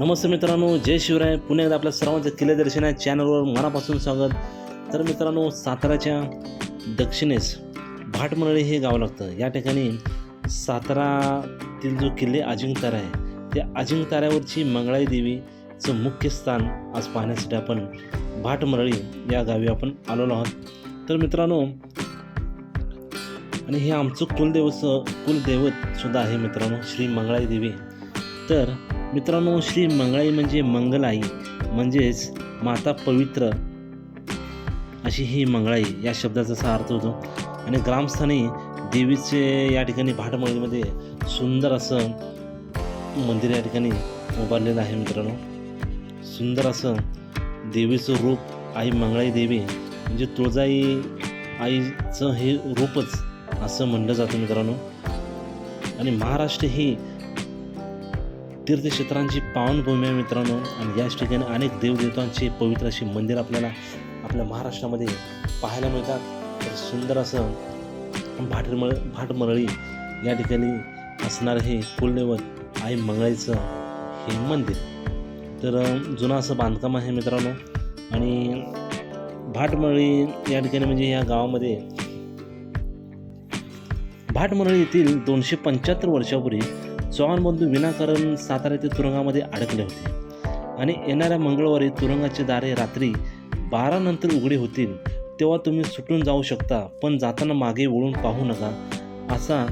नमस्ते मित्रांनो जय शिवराय. पुन्हा एकदा आपल्या सर्वांचं किल्ले दर्शन या चॅनलवर मनापासून स्वागत. तर मित्रांनो साताराच्या दक्षिणेस भाटमरळी हे गाव लागतं. या ठिकाणी सातारातील जो किल्ले अजिंक्यतारा आहे त्या अजिंक्यताऱ्यावरची मंगळाई देवीचं मुख्य स्थान आज पाहण्यासाठी आपण भाटमरळी या गावी आपण आलेलो आहोत. तर मित्रांनो आणि हे आमचं कुलदेवस कुलदैवत सुद्धा आहे मित्रांनो श्री मंगळाई देवी. तर मित्रांनो श्री मंगळाई म्हणजे मंगलाई म्हणजेच माता पवित्र. अशी ही मंगळाई या शब्दाचा असा अर्थ होतो. आणि ग्रामस्थानी देवीचे या ठिकाणी भाटमळीमध्ये सुंदर असं मंदिर या ठिकाणी उभारलेलं आहे मित्रांनो. सुंदर असं देवीचं रूप आई मंगळाई देवी म्हणजे तुळजाई आईचं हे रूपच असं म्हणलं जातं मित्रांनो. आणि महाराष्ट्र ही तीर्थक्षेत्रांची पावनभूमी आहे मित्रांनो. आणि याच ठिकाणी अनेक देवदेवतांचे पवित्र असे मंदिर आपल्याला आपल्या महाराष्ट्रामध्ये पाहायला मिळतात. तर सुंदर असं भाटमळ भाटमरळी या ठिकाणी असणारं हे कुलदैवत आई मंगळाईचं हे मंदिर. तर जुनं असं बांधकाम आहे मित्रांनो. आणि भाटमरळी या ठिकाणी म्हणजे या गावामध्ये भाटमरळी येथील दोनशे पंच्याहत्तर वर्षापूर्वी चव्हाण बंधू विनाकारण सातारा येथे तुरुंगामध्ये अडकले होते. आणि येणाऱ्या मंगळवारी तुरुंगाचे दारे रात्री बारा नंतर उघडे होतील तेव्हा तुम्ही सुटून जाऊ शकता पण जाताना मागे वळून पाहू नका असा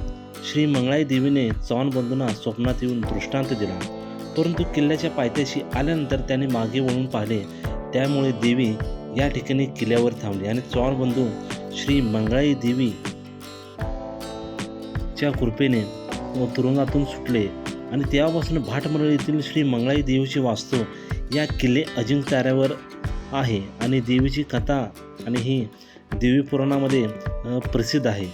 श्री मंगळाई देवीने चव्हाण बंधूंना स्वप्नात येऊन दृष्टांत दिला. परंतु किल्ल्याच्या पायथ्याशी आल्यानंतर त्याने मागे वळून पाहिले त्यामुळे देवी या ठिकाणी किल्ल्यावर थांबली आणि चव्हाण बंधू श्री मंगळाई देवी च्या कृपेने तुरुंगातून सुटले. आणि तेव्हापासून भाटमरळ येथील श्री मंगळाई देवीची वास्तू या किल्ले अजिंक्यताऱ्यावर आहे. आणि देवीची कथा आणि ही देवी पुराणामध्ये प्रसिद्ध आहे.